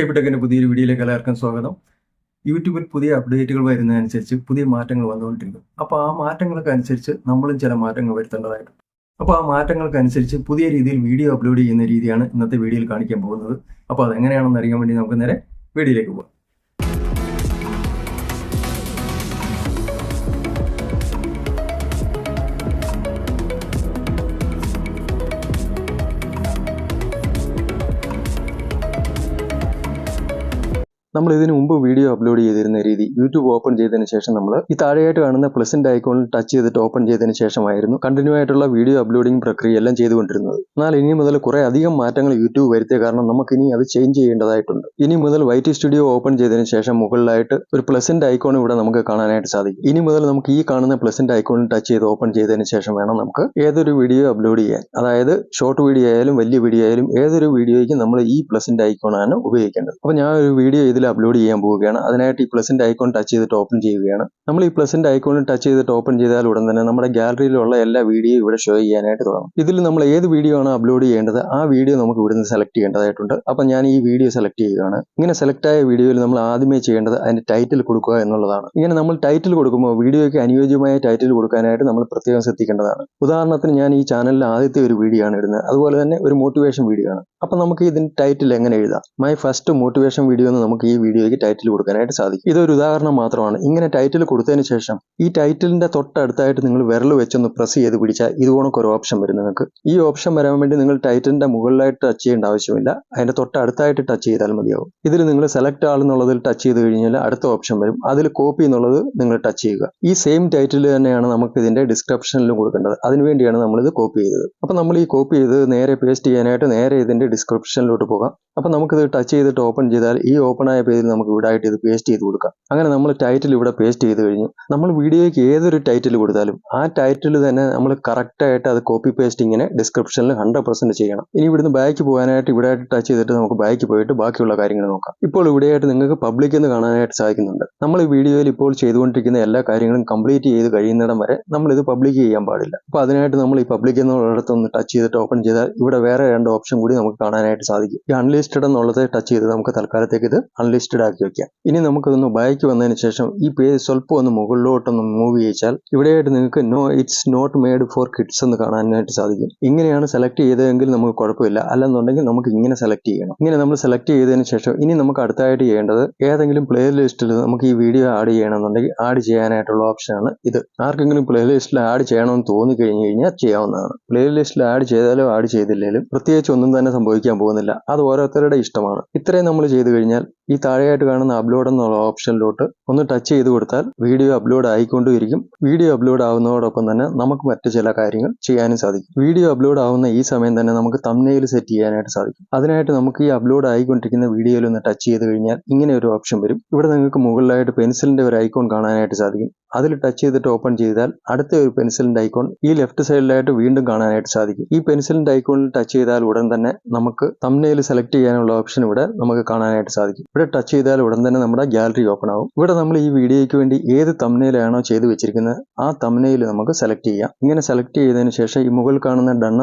കേപിടെക്കിന്റെ പുതിയൊരു വീഡിയോയിലേക്ക് എല്ലാവർക്കും സ്വാഗതം. യൂട്യൂബിൽ പുതിയ അപ്ഡേറ്റുകൾ വരുന്നതനുസരിച്ച് പുതിയ മാറ്റങ്ങൾ വന്നുകൊണ്ടിരിക്കും അപ്പോൾ ആ മാറ്റങ്ങൾക്ക് അനുസരിച്ച് നമ്മളും ചില മാറ്റങ്ങൾ വരുത്തേണ്ടതായിട്ടുണ്ട്. അപ്പോൾ ആ മാറ്റങ്ങൾക്ക് അനുസരിച്ച് പുതിയ രീതിയിൽ വീഡിയോ അപ്ലോഡ് ചെയ്യുന്ന രീതിയാണ് ഇന്നത്തെ വീഡിയോയിൽ കാണിക്കാൻ പോകുന്നത്. അപ്പോൾ അതെങ്ങനെയാണെന്ന് അറിയാൻ വേണ്ടി നമുക്ക് നേരെ വീഡിയോയിലേക്ക് പോകാം നമ്മൾ ഇതിനു മുമ്പ് വീഡിയോ അപ്ലോഡ് ചെയ്തിരുന്ന രീതി യൂട്യൂബ് ഓപ്പൺ ചെയ്തതിന് ശേഷം നമ്മൾ ഈ താഴെയായിട്ട് കാണുന്ന പ്ലസിന്റെ ഐക്കോണിൽ ടച്ച് ചെയ്തിട്ട് ഓപ്പൺ ചെയ്തതിന് ശേഷമായിരുന്നു കണ്ടിന്യൂ ആയിട്ടുള്ള വീഡിയോ അപ്ലോഡിംഗ് പ്രക്രിയ എല്ലാം ചെയ്തുകൊണ്ടിരുന്നത്. എന്നാൽ ഇനി മുതൽ കുറെ അധികം മാറ്റങ്ങൾ യൂട്യൂബ് വരുത്തിയ കാരണം നമുക്ക് ഇനി അത് ചേഞ്ച് ചെയ്യേണ്ടതായിട്ടുണ്ട്. ഇനി മുതൽ വൈറ്റി സ്റ്റുഡിയോ ഓപ്പൺ ചെയ്തതിന് ശേഷം മുകളിലായിട്ട് ഒരു പ്ലസിന്റെ ഐക്കോൺ ഇവിടെ നമുക്ക് കാണാനായിട്ട് സാധിക്കും. ഇനി മുതൽ നമുക്ക് ഈ കാണുന്ന പ്ലസിന്റെ ഐക്കോണിൽ ടച്ച് ചെയ്ത് ഓപ്പൺ ചെയ്തതിന് ശേഷം വേണം നമുക്ക് ഏതൊരു വീഡിയോ അപ്ലോഡ് ചെയ്യാൻ. അതായത് ഷോർട്ട് വീഡിയോ ആയാലും വലിയ വീഡിയോ ആയാലും ഏതൊരു വീഡിയോയ്ക്കും നമ്മൾ ഈ പ്ലസിന്റെ ആണ് ഉപയോഗിക്കേണ്ടത്. അപ്പോൾ ഞാൻ ഒരു വീഡിയോ ഇതിൽ അപ്ലോഡ് ചെയ്യാൻ പോവുകയാണ്. അതിനായിട്ട് ഈ പ്ലസിന്റെ ഐക്കോൺ ടച്ച് ചെയ്തിട്ട് ഓപ്പൺ ചെയ്യുകയാണ്. നമ്മൾ ഈ പ്ലസിന്റെ ഐക്കോൺ ടച്ച് ചെയ്തിട്ട് ഓപ്പൺ ചെയ്താൽ ഉടൻ തന്നെ നമ്മുടെ ഗാലറിയിലുള്ള എല്ലാ വീഡിയോയും ഇവിടെ ഷോ ചെയ്യാനായിട്ട് തുടങ്ങും. ഇതിൽ നമ്മൾ ഏത് വീഡിയോ ആണ് അപ്ലോഡ് ചെയ്യേണ്ടത് ആ വീഡിയോ നമുക്ക് ഇവിടുന്ന് സെലക്ട് ചെയ്യേണ്ടതായിട്ടുണ്ട്. അപ്പം ഞാൻ ഈ വീഡിയോ സെലക്ട് ചെയ്യുകയാണ്. ഇങ്ങനെ സെലക്ട് ആയ വീഡിയോയിൽ നമ്മൾ ആദ്യമേ ചെയ്യേണ്ടത് അതിന്റെ ടൈറ്റിൽ കൊടുക്കുക എന്നുള്ളതാണ്. ഇങ്ങനെ നമ്മൾ ടൈറ്റിൽ കൊടുക്കുമ്പോൾ വീഡിയോയ്ക്ക് അനുയോജ്യമായ ടൈറ്റിൽ കൊടുക്കാനായിട്ട് നമ്മൾ പ്രത്യേകം ശ്രദ്ധിക്കേണ്ടതാണ്. ഉദാഹരണത്തിന് ഞാൻ ഈ ചാനലിൽ ആദ്യത്തെ ഒരു വീഡിയോ ആണ് ഇടുന്നത്. അതുപോലെ തന്നെ ഒരു മോട്ടിവേഷൻ വീഡിയോ ആണ്. അപ്പം നമുക്ക് ഇതിന്റെ ടൈറ്റിൽ എങ്ങനെ എഴുതാം? മൈ ഫസ്റ്റ് മോട്ടിവേഷൻ വീഡിയോ എന്ന് നമുക്ക് ഈ വീഡിയോയ്ക്ക് ടൈറ്റിൽ കൊടുക്കാനായിട്ട് സാധിക്കും. ഇതൊരു ഉദാഹരണം മാത്രമാണ്. ഇങ്ങനെ ടൈറ്റിൽ കൊടുത്തതിന് ശേഷം ഈ ടൈറ്റിലിന്റെ തൊട്ടടുത്തായിട്ട് നിങ്ങൾ വിരൽ വെച്ചൊന്ന് പ്രസ് ചെയ്ത് പിടിച്ചാൽ ഇതുപോണക്ക് ഒരു ഓപ്ഷൻ വരും നിങ്ങൾക്ക്. ഈ ഓപ്ഷൻ വരാൻ വേണ്ടി നിങ്ങൾ ടൈറ്റിലിന്റെ മുകളിലായിട്ട് ടച്ച് ചെയ്യേണ്ട ആവശ്യമില്ല. അതിന്റെ തൊട്ടടുത്തായിട്ട് ടച്ച് ചെയ്താൽ മതിയാവും. ഇതിൽ നിങ്ങൾ സെലക്ട് ആൾ എന്നുള്ളതിൽ ടച്ച് ചെയ്ത് കഴിഞ്ഞാൽ അടുത്ത ഓപ്ഷൻ വരും. അതിൽ കോപ്പി എന്നുള്ളത് നിങ്ങൾ ടച്ച് ചെയ്യുക. ഈ സെയിം ടൈറ്റിൽ തന്നെയാണ് നമുക്ക് ഇതിന്റെ ഡിസ്ക്രിപ്ഷനിലും കൊടുക്കേണ്ടത്. അതിനുവേണ്ടിയാണ് നമ്മൾ ഇത് കോപ്പി ചെയ്തത്. അപ്പൊ നമ്മൾ ഈ കോപ്പി ചെയ്ത് നേരെ പേസ്റ്റ് ചെയ്യാനായിട്ട് നേരെ ഇതിന്റെ ഡിസ്ക്രിപ്ഷനിലോട്ട് പോകാം. അപ്പൊ നമുക്കിത് ടച്ച് ചെയ്തിട്ട് ഓപ്പൺ ചെയ്താൽ ഈ ഓപ്പൺ ആയ പേജിൽ നമുക്ക് ഇവിടെ ആയിട്ട് ഇത് പേസ്റ്റ് ചെയ്ത് കൊടുക്കാം. അങ്ങനെ നമ്മൾ ടൈറ്റിൽ ഇവിടെ പേസ്റ്റ് ചെയ്ത് കഴിഞ്ഞു. നമ്മൾ വീഡിയോയ്ക്ക് ഏതൊരു ടൈറ്റിൽ കൊടുത്താലും ആ ടൈറ്റിൽ തന്നെ നമ്മൾ കറക്റ്റായിട്ട് അത് കോപ്പി പേസ്റ്റ് ഇങ്ങനെ ഡിസ്ക്രിപ്ഷനിൽ ഹൺഡ്രഡ് പെർസെന്റ് ചെയ്യണം. ഇനി ഇവിടുന്ന് ബാക്ക് പോകാനായിട്ട് ഇവിടെ ആയിട്ട് ടച്ച് ചെയ്തിട്ട് നമുക്ക് ബാക്ക് പോയിട്ട് ബാക്കിയുള്ള കാര്യങ്ങൾ നോക്കാം. ഇപ്പോൾ ഇവിടെയായിട്ട് നിങ്ങൾക്ക് പബ്ലിക് എന്ന് കാണാനായിട്ട് സാധിക്കുന്നുണ്ട്. നമ്മൾ ഈ വീഡിയോയിൽ ഇപ്പോൾ ചെയ്തുകൊണ്ടിരിക്കുന്ന എല്ലാ കാര്യങ്ങളും കംപ്ലീറ്റ് ചെയ്ത് കഴിയുന്നിടം വരെ നമ്മൾ ഇത് പബ്ലിക് ചെയ്യാൻ പാടില്ല. അപ്പോൾ അതിനായിട്ട് നമ്മൾ ഈ പബ്ലിക് എന്നുള്ളിടത്ത് ഒന്ന് ടച്ച് ചെയ്തിട്ട് ഓപ്പൺ ചെയ്താൽ ഇവിടെ വേറെ രണ്ട് ഓപ്ഷൻ കൂടി നമുക്ക് കാണാനായിട്ട് സാധിക്കും. ഈ അൺലിസ്റ്റഡ് എന്നുള്ളത് ടച്ച് ചെയ്ത് നമുക്ക് തൽക്കാലത്തേക്ക് ഇത് അൺലിസ്റ്റഡ് ആക്കി വെക്കാം. ഇനി നമുക്കിതൊന്ന് ബാക്ക് വന്നതിന് ശേഷം ഈ പേജ് സ്വല്പം ഒന്ന് മുകളിലോട്ടൊന്ന് മൂവ് ചെയ്യിച്ചാൽ ഇവിടെയായിട്ട് നിങ്ങൾക്ക് no it's not made for kids എന്ന് കാണാനായിട്ട് സാധിക്കും. ഇങ്ങനെയാണ് സെലക്ട് ചെയ്തതെങ്കിൽ നമുക്ക് കുഴപ്പമില്ല. അല്ലെന്നുണ്ടെങ്കിൽ നമുക്ക് ഇങ്ങനെ സെലക്ട് ചെയ്യണം. ഇങ്ങനെ നമ്മൾ സെലക്ട് ചെയ്തതിന് ശേഷം ഇനി നമുക്ക് അടുത്തായിട്ട് ചെയ്യേണ്ടത് ഏതെങ്കിലും പ്ലേ ലിസ്റ്റിൽ നമുക്ക് ഈ വീഡിയോ ആഡ് ചെയ്യണമെന്നുണ്ടെങ്കിൽ ആഡ് ചെയ്യാനായിട്ടുള്ള ഓപ്ഷനാണ് ഇത്. ആർക്കെങ്കിലും പ്ലേ ലിസ്റ്റിൽ ആഡ് ചെയ്യണമെന്ന് തോന്നി കഴിഞ്ഞു കഴിഞ്ഞാൽ ചെയ്യാവുന്നതാണ്. പ്ലേ ലിസ്റ്റിൽ ആഡ് ചെയ്താലും ആഡ് ചെയ്തില്ലെങ്കിലും പ്രത്യേകിച്ച് ഒന്നും തന്നെ സംഭവിക്കാൻ പോകുന്നില്ല. അത് ഓരോരുത്തരുടെ ഇഷ്ടമാണ്. ഇത്രയും നമ്മൾ ചെയ്തു കഴിഞ്ഞാൽ ഈ താഴെയായിട്ട് കാണുന്ന അപ്ലോഡ് എന്നുള്ള ഓപ്ഷനിലോട്ട് ഒന്ന് ടച്ച് ചെയ്ത് കൊടുത്താൽ വീഡിയോ അപ്ലോഡ് ആയിക്കൊണ്ടിരിക്കും വീഡിയോ അപ്ലോഡ് ആവുന്നതോടൊപ്പം തന്നെ നമുക്ക് മറ്റു ചില കാര്യങ്ങൾ ചെയ്യാനും സാധിക്കും. വീഡിയോ അപ്ലോഡ് ആവുന്ന ഈ സമയം തന്നെ നമുക്ക് തമ്നെയിൽ സെറ്റ് ചെയ്യാനായിട്ട് സാധിക്കും. അതിനായിട്ട് നമുക്ക് ഈ അപ്ലോഡ് ആയിക്കൊണ്ടിരിക്കുന്ന വീഡിയോയിൽ ഒന്ന് ടച്ച് ചെയ്ത് കഴിഞ്ഞാൽ ഇങ്ങനെ ഒരു ഓപ്ഷൻ വരും. ഇവിടെ നിങ്ങൾക്ക് മുകളിലായിട്ട് പെൻസിലിന്റെ ഒരു ഐക്കോൺ കാണാനായിട്ട് സാധിക്കും. അതിൽ ടച്ച് ചെയ്തിട്ട് ഓപ്പൺ ചെയ്താൽ അടുത്ത ഒരു പെൻസിലിന്റെ ഐക്കോൺ ഈ ലെഫ്റ്റ് സൈഡിലായിട്ട് വീണ്ടും കാണാനായിട്ട് സാധിക്കും. ഈ പെൻസിലിന്റെ ഐക്കോണിൽ ടച്ച് ചെയ്താൽ ഉടൻ തന്നെ നമുക്ക് തമ്മിൽ സെലക്ട് ചെയ്യാനുള്ള ഓപ്ഷൻ ഇവിടെ നമുക്ക് കാണാനായിട്ട് സാധിക്കും. ഇവിടെ ടച്ച് ചെയ്താൽ ഉടൻ തന്നെ നമ്മുടെ ഗാലറി ഓപ്പൺ ആകും ഇവിടെ നമ്മൾ ഈ വീഡിയോയ്ക്ക് വേണ്ടി ഏത് തമ്മിലാണോ ചെയ്തു വെച്ചിരിക്കുന്നത് ആ തമ്മിൽ നമുക്ക് സെലക്ട് ചെയ്യാം. ഇങ്ങനെ സെലക്ട് ചെയ്തതിന് ശേഷം ഈ മുകളിൽ കാണുന്ന ഡൺ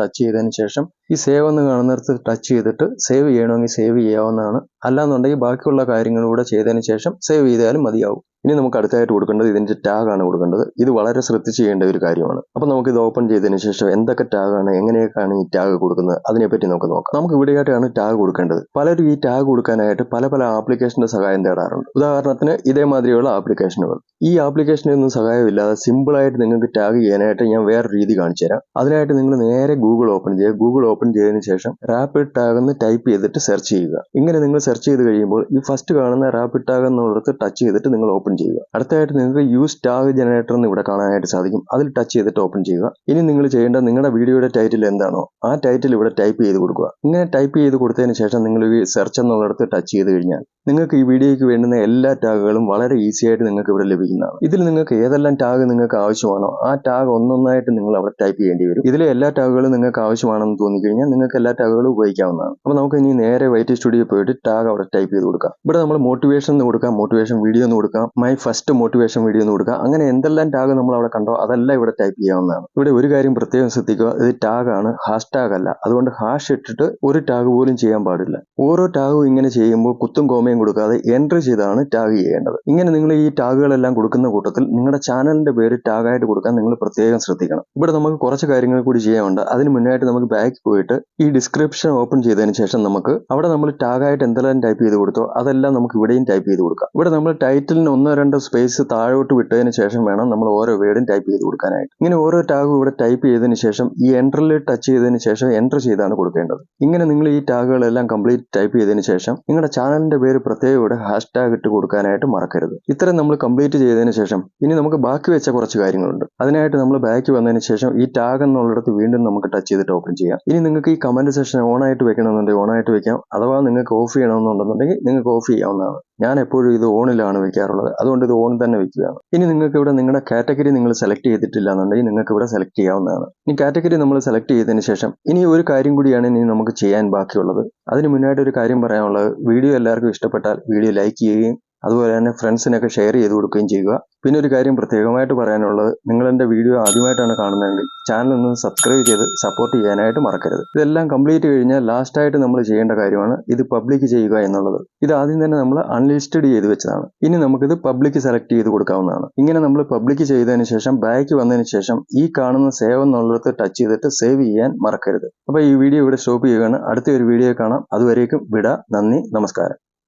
ടച്ച് ചെയ്തതിന് ശേഷം ഈ സേവ് എന്ന് കാണുന്നിടത്ത് ടച്ച് ചെയ്തിട്ട് സേവ് ചെയ്യണമെങ്കിൽ സേവ് ചെയ്യാവുന്നതാണ്. അല്ലാന്നുണ്ടെങ്കിൽ ബാക്കിയുള്ള കാര്യങ്ങൾ കൂടെ ചെയ്തതിന് ശേഷം സേവ് ചെയ്താലും മതിയാവും. ഇനി നമുക്ക് അടുത്തായിട്ട് കൊടുക്കേണ്ടത് ഇതിന്റെ ടാഗ് ആണ് കൊടുക്കേണ്ടത്. ഇത് വളരെ ശ്രദ്ധിച്ച് ചെയ്യേണ്ട ഒരു കാര്യമാണ്. അപ്പോൾ നമുക്ക് ഇത് ഓപ്പൺ ചെയ്തതിന് ശേഷം എന്തൊക്കെ ടാഗാണ് എങ്ങനെയൊക്കെയാണ് ഈ ടാഗ് കൊടുക്കുന്നത് അതിനെപ്പറ്റി നമുക്ക് നോക്കാം. നമുക്ക് ഇവിടെയായിട്ടാണ് ടാഗ് കൊടുക്കേണ്ടത്. പലരും ഈ ടാഗ് കൊടുക്കാനായിട്ട് പല പല ആപ്ലിക്കേഷന്റെ സഹായം തേടാറുണ്ട്. ഉദാഹരണത്തിന് ഇതേമാതിരിയുള്ള ആപ്ലിക്കേഷനുകൾ ഈ ആപ്ലിക്കേഷനൊന്നും സഹായമില്ലാതെ സിമ്പിൾ ആയിട്ട് നിങ്ങൾക്ക് ടാഗ് ചെയ്യാനായിട്ട് ഞാൻ വേറെ രീതി കാണിച്ചു തരാം. അതിനായിട്ട് നിങ്ങൾ നേരെ ഗൂഗിൾ ഓപ്പൺ ചെയ്യുക ഗൂഗിൾ ഓപ്പൺ ചെയ്തതിന് ശേഷം റാപ്പിഡ് ടാഗ് എന്ന് ടൈപ്പ് ചെയ്തിട്ട് സെർച്ച് ചെയ്യുക. ഇങ്ങനെ നിങ്ങൾ സെർച്ച് ചെയ്ത് കഴിയുമ്പോൾ ഈ ഫസ്റ്റ് കാണുന്ന റാപ്പിഡ് ടാഗ് എന്നുള്ളത് ടച്ച് ചെയ്തിട്ട് നിങ്ങൾ ഓപ്പൺ ചെയ്യുക. അടുത്തായിട്ട് നിങ്ങൾക്ക് യൂസ് ടാഗ് ജനറേറ്റർ എന്ന് ഇവിടെ കാണാനായിട്ട് സാധിക്കും. അതിൽ ടച്ച് ചെയ്തിട്ട് ഓപ്പൺ ചെയ്യുക. ഇനി നിങ്ങൾ ചെയ്യേണ്ട നിങ്ങളുടെ വീഡിയോയുടെ ടൈറ്റിൽ എന്താണോ ആ ടൈറ്റിൽ ഇവിടെ ടൈപ്പ് ചെയ്ത് കൊടുക്കുക. ഇങ്ങനെ ടൈപ്പ് ചെയ്ത് കൊടുത്തതിന് ശേഷം നിങ്ങൾ ഈ സെർച്ച് എന്നുള്ളിടത്ത് ടച്ച് ചെയ്ത് കഴിഞ്ഞാൽ നിങ്ങൾക്ക് ഈ വീഡിയോയ്ക്ക് വേണ്ടുന്ന എല്ലാ ടാഗുകളും വളരെ ഈസി ആയിട്ട് നിങ്ങൾക്ക് ഇവിടെ ലഭിക്കുന്നതാണ് ഇതിൽ നിങ്ങൾക്ക് ഏതെല്ലാം ടാഗ് നിങ്ങൾക്ക് ആവശ്യമാണോ ആ ടാഗ് ഒന്നൊന്നായിട്ട് നിങ്ങൾ അവിടെ ടൈപ്പ് ചെയ്യേണ്ടി വരും. ഇതിലെ എല്ലാ ടാഗുകളും നിങ്ങൾക്ക് ആവശ്യമാണെന്ന് തോന്നിക്കഴിഞ്ഞാൽ നിങ്ങൾക്ക് എല്ലാ ടാഗുകളും ഉപയോഗിക്കാവുന്നതാണ്. അപ്പോൾ നമുക്ക് ഇനി നേരെ വൈറ്റ് സ്റ്റുഡിയോ പോയിട്ട് ടാഗ് അവിടെ ടൈപ്പ് ചെയ്ത് കൊടുക്കാം. ഇവിടെ നമ്മൾ മോട്ടിവേഷൻ എന്ന് കൊടുക്കാം മോട്ടിവേഷൻ വീഡിയോ എന്ന് കൊടുക്കാം മൈ ഫസ്റ്റ് മോട്ടിവേഷൻ വീഡിയോ എന്ന് കൊടുക്കാം. അങ്ങനെ എന്തെല്ലാം ടാഗ് നമ്മൾ അവിടെ കണ്ടോ അതെല്ലാം ഇവിടെ ടൈപ്പ് ചെയ്യാവുന്നതാണ്. ഇവിടെ ഒരു കാര്യം പ്രത്യേകം ശ്രദ്ധിക്കുക ഇത് ടാഗ് ആണ് ഹാഷ് ടാഗ് അല്ല. അതുകൊണ്ട് ഹാഷ് ഇട്ടിട്ട് ഒരു ടാഗ് പോലും ചെയ്യാൻ പാടില്ല. ഓരോ ടാഗും ഇങ്ങനെ ചെയ്യുമ്പോൾ കുത്തും കോമയും കൊടുക്കാതെ എൻട്രി ചെയ്താണ് ടാഗ് ചെയ്യേണ്ടത്. ഇങ്ങനെ നിങ്ങൾ ഈ ടാഗുകളെല്ലാം കൊടുക്കുന്ന കൂട്ടത്തിൽ നിങ്ങളുടെ ചാനലിന്റെ പേര് ടാഗായിട്ട് കൊടുക്കാൻ നിങ്ങൾ പ്രത്യേകം ശ്രദ്ധിക്കണം. ഇവിടെ നമുക്ക് കുറച്ച് കാര്യങ്ങൾ കൂടി ചെയ്യാനുണ്ട്. അതിന് മുന്നായിട്ട് നമുക്ക് ബാക്ക് പോയിട്ട് ഈ ഡിസ്ക്രിപ്ഷൻ ഓപ്പൺ ചെയ്തതിന് ശേഷം നമുക്ക് അവിടെ നമ്മൾ ടാഗായിട്ട് എന്തെല്ലാം ടൈപ്പ് ചെയ്ത് കൊടുത്തോ അതെല്ലാം നമുക്ക് ഇവിടെയും ടൈപ്പ് ചെയ്ത് കൊടുക്കാം. ഇവിടെ നമ്മൾ ടൈറ്റിലിന് ഒന്നോ രണ്ടോ സ്പേസ് താഴോട്ട് വിട്ടതിന് ശേഷം വേണം നമ്മൾ ഓരോ വേർഡും ടൈപ്പ് ചെയ്ത് കൊടുക്കാനായിട്ട്. ഇങ്ങനെ ഓരോ ടാഗും ഇവിടെ ടൈപ്പ് ചെയ്തതിന് ശേഷം ഈ എൻട്രിൽ ടച്ച് ചെയ്തതിന് ശേഷം എൻട്രി ചെയ്താണ് കൊടുക്കേണ്ടത്. ഇങ്ങനെ നിങ്ങൾ ഈ ടാഗുകളെല്ലാം കംപ്ലീറ്റ് ടൈപ്പ് ചെയ്തതിന് ശേഷം നിങ്ങളുടെ ചാനലിന്റെ പേര് പ്രത്യേകം ഇവിടെ ഹാഷ് ടാഗ് ഇട്ട് കൊടുക്കാനായിട്ട് മറക്കരുത്. ഇത്രയും നമ്മൾ കംപ്ലീറ്റ് ചെയ്തതിന് ശേഷം ഇനി നമുക്ക് ബാക്കി വെച്ച കുറച്ച് കാര്യങ്ങളുണ്ട്. അതിനായിട്ട് നമ്മൾ ബാക്ക് വന്നതിന് ശേഷം ഈ ടാഗ് എന്നുള്ളിടത്ത് വീണ്ടും നമുക്ക് ടച്ച് ചെയ്തിട്ട് ഓപ്പൺ ചെയ്യാം. ഇനി നിങ്ങൾക്ക് ഈ കമന്റ് സെഷൻ ഓൺ ആയിട്ട് വെക്കണമെന്നുണ്ടെങ്കിൽ ഓൺ ആയിട്ട് വെക്കാം. അഥവാ നിങ്ങൾക്ക് ഓഫ് ചെയ്യണമെന്നുണ്ടെന്നുണ്ടെങ്കിൽ നിങ്ങൾക്ക് ഓഫ് ചെയ്യാവുന്നതാണ്. ഞാൻ എപ്പോഴും ഇത് ഓണിലാണ് വെക്കാറുള്ളത്. അതുകൊണ്ട് ഇത് ഓൺ തന്നെ വെക്കുകയാണ്. ഇനി നിങ്ങൾക്ക് ഇവിടെ നിങ്ങളുടെ കാറ്റഗറി നിങ്ങൾ സെലക്ട് ചെയ്തിട്ടില്ല എന്നുണ്ടെങ്കിൽ നിങ്ങൾക്ക് ഇവിടെ സെലക്ട് ചെയ്യാവുന്നതാണ്. ഇനി കാറ്റഗറി നമ്മൾ സെലക്ട് ചെയ്തതിന് ശേഷം ഇനി ഒരു കാര്യം കൂടിയാണ് ഇനി നമുക്ക് ചെയ്യാൻ ബാക്കിയുള്ളത്. അതിന് മുന്നായിട്ട് ഒരു കാര്യം പറയാനുള്ളത്. വീഡിയോ എല്ലാവർക്കും ഇഷ്ടപ്പെട്ടാൽ വീഡിയോ ലൈക്ക് ചെയ്യുകയും അതുപോലെ തന്നെ ഫ്രണ്ട്സിനൊക്കെ ഷെയർ ചെയ്ത് കൊടുക്കുകയും ചെയ്യുക. പിന്നെ ഒരു കാര്യം പ്രത്യേകമായിട്ട് പറയാനുള്ളത് നിങ്ങൾ എന്റെ വീഡിയോ ആദ്യമായിട്ടാണ് കാണുന്നതെങ്കിൽ ചാനൽ ഒന്ന് സബ്സ്ക്രൈബ് ചെയ്ത് സപ്പോർട്ട് ചെയ്യാനായിട്ട് മറക്കരുത്. ഇതെല്ലാം കംപ്ലീറ്റ് കഴിഞ്ഞാൽ ലാസ്റ്റായിട്ട് നമ്മൾ ചെയ്യേണ്ട കാര്യമാണ് ഇത് പബ്ലിക് ചെയ്യുക എന്നുള്ളത്. ഇത് ആദ്യം തന്നെ നമ്മൾ അൺലിസ്റ്റഡ് ചെയ്ത് വെച്ചതാണ്. ഇനി നമുക്കിത് പബ്ലിക് സെലക്ട് ചെയ്ത് കൊടുക്കാവുന്നതാണ്. ഇങ്ങനെ നമ്മൾ പബ്ലിക് ചെയ്തതിന് ശേഷം ബാക്ക് വന്നതിന് ശേഷം ഈ കാണുന്ന സേവ് എന്നുള്ളത് ടച്ച് ചെയ്തിട്ട് സേവ് ചെയ്യാൻ മറക്കരുത്. അപ്പോൾ ഈ വീഡിയോ ഇവിടെ സ്റ്റോപ്പ് ചെയ്യുകയാണ്. അടുത്ത ഒരു വീഡിയോ കാണാം. അതുവരേക്കും വിട. നന്ദി. നമസ്കാരം.